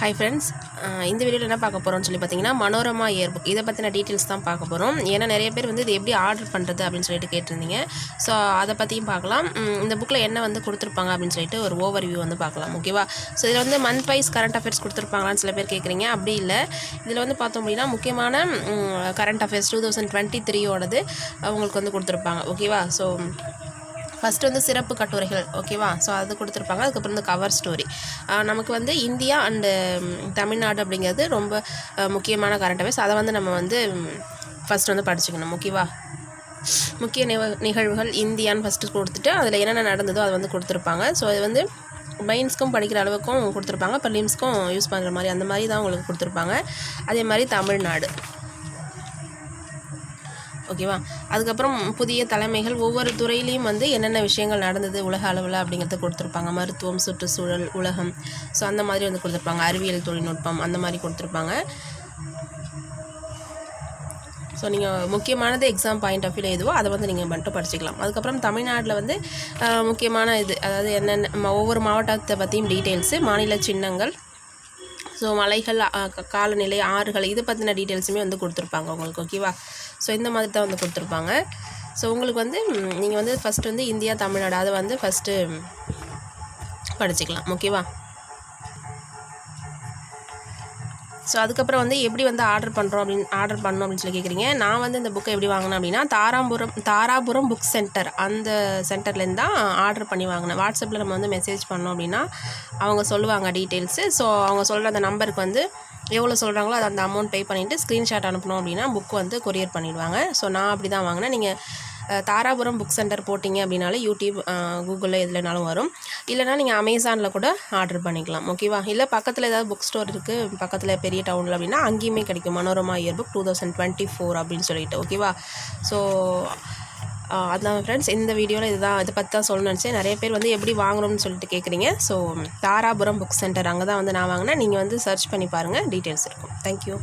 Hi friends இந்த வீடியோவில் என்ன பார்க்க போகிறோம்னு சொல்லி பார்த்தீங்கன்னா மனோரமா இயர் புக் இதை பற்றின டீட்டெயில்ஸ் தான் பார்க்க போகிறோம் ஏன்னா நிறைய பேர் வந்து இது எப்படி ஆர்டர் பண்ணுறது அப்படின்னு சொல்லிட்டு கேட்டிருந்தீங்க. ஸோ அதை பற்றியும் பார்க்கலாம். இந்த புக்கில் என்ன வந்து கொடுத்துருப்பாங்க அப்படின்னு சொல்லிட்டு ஒரு ஓவர் வியூ வந்து பார்க்கலாம் ஓகேவா ஸோ இதில் வந்து மந்த் வைஸ் கரண்ட் அஃபேர்ஸ் கொடுத்துருப்பாங்களான்னு சில பேர் கேட்குறீங்க. அப்படி இல்லை. இதில் வந்து பார்த்தோம் அப்படின்னா முக்கியமான current affairs two thousand twenty த்ரீயோடது அவங்களுக்கு வந்து கொடுத்துருப்பாங்க ஓகேவா ஸோ ஃபஸ்ட்டு வந்து சிறப்பு கட்டுரைகள் ஓகேவா ஸோ அது கொடுத்துருப்பாங்க. அதுக்கப்புறம் இந்த கவர் ஸ்டோரி நமக்கு வந்து இந்தியா அண்டு தமிழ்நாடு அப்படிங்கிறது ரொம்ப முக்கியமான கரண்ட் அஃபேர்ஸ் அதை வந்து நம்ம வந்து ஃபஸ்ட் வந்து படிச்சுக்கணும். ஓகேவா முக்கிய நிக நிகழ்வுகள் இந்தியான்னு ஃபஸ்ட்டு கொடுத்துட்டு அதில் என்னென்ன நடந்ததோ அதை வந்து கொடுத்துருப்பாங்க. ஸோ அது வந்து மெயின்ஸ்க்கும் படிக்கிற அளவுக்கும் கொடுத்துருப்பாங்க. ப்ரிலிம்ஸ்க்கும் யூஸ் பண்ணுற மாதிரி அந்த மாதிரி தான் உங்களுக்கு கொடுத்துருப்பாங்க. அதே மாதிரி தமிழ்நாடு. ஓகேவா? அதுக்கப்புறம் புதிய தலைமைகள் ஒவ்வொரு துறையிலையும் வந்து என்னென்ன விஷயங்கள் நடந்தது உலக அளவில் அப்படிங்கிறத கொடுத்துருப்பாங்க. மருத்துவம் சுற்றுச்சூழல் உலகம். ஸோ அந்த மாதிரி வந்து கொடுத்துருப்பாங்க. அறிவியல் தொழில்நுட்பம் அந்த மாதிரி கொடுத்துருப்பாங்க. ஸோ நீங்கள் முக்கியமானது எக்ஸாம் பாயிண்ட் ஆஃப் வியூவில் எதுவோ அதை வந்து நீங்கள் மட்டும் படிச்சுக்கலாம். அதுக்கப்புறம் தமிழ்நாட்டில் வந்து முக்கியமான இது அதாவது என்னென்ன ம- ஒவ்வொரு மாவட்டத்தை பற்றியும் டீட்டெயில்ஸு மாநில சின்னங்கள் ஸோ மலைகள் காலநிலை ஆறுகள் இது பற்றின டீட்டெயில்ஸுமே வந்து கொடுத்துருப்பாங்க உங்களுக்கு ஓகேவா ஸோ இந்த மாதிரி தான் வந்து கொடுத்துருப்பாங்க. ஸோ உங்களுக்கு வந்து நீங்கள் வந்து ஃபஸ்ட்டு வந்து இந்தியா தமிழ்நாடு அதை வந்து ஃபஸ்ட்டு படிச்சுக்கலாம் ஓகேவா ஸோ அதுக்கப்புறம் வந்து எப்படி வந்து ஆர்டர் பண்ணுறோம் அப்படின்னு ஆர்டர் பண்ணோம் அப்படின்னு சொல்லி கேட்குறீங்க நான் வந்து இந்த புக்கை எப்படி வாங்கினேன் அப்படின்னா தாராபுரம் தாராபுரம் புக் சென்டர் அந்த சென்டர்லேருந்து தான் ஆர்டர் பண்ணி வாங்கினேன். வாட்ஸ்அப்பில் நம்ம வந்து மெசேஜ் பண்ணோம் அப்படின்னா அவங்க சொல்லுவாங்க டீட்டெயில்ஸு ஸோ அவங்க சொல்கிற அந்த நம்பருக்கு வந்து எவ்வளோ சொல்கிறாங்களோ அது அந்த அமௌண்ட் பே பண்ணிவிட்டு ஸ்க்ரீன்ஷாட் அனுப்பணும் அப்படின்னா புக் வந்து கொரியர் பண்ணிவிடுவாங்க ஸோ நான் அப்படி தான் வாங்கினேன். நீங்கள் தாராபுரம் புக் சென்டர் போட்டிங்க அப்படின்னாலே யூடியூப் கூகுளில் எதுலனாலும் வரும். இல்லைனா நீங்கள் அமேசானில் கூட ஆர்டர் பண்ணிக்கலாம். ஓகேவா இல்லை பக்கத்தில் ஏதாவது புக் ஸ்டோர் இருக்குது பக்கத்தில் பெரிய டவுனில் அப்படின்னா அங்கேயுமே கிடைக்கும். Manorama year book two thousand twenty four அப்படின்னு சொல்லிட்டு ஓகேவா ஸோ அதான் ஃப்ரெண்ட்ஸ் இந்த வீடியோவில் இதுதான் இதை பற்றி தான் சொல்லணும்னு நினச்சேன். நிறைய பேர் வந்து எப்படி வாங்கணும்னு சொல்லிட்டு கேட்குறீங்க ஸோ தாராபுரம் புக் சென்டர் அங்கே தான் வந்து நான் வாங்கினேன். நீங்கள் வந்து சர்ச் பண்ணி பாருங்கள் டீட்டெயில்ஸ் இருக்கும். தேங்க்யூ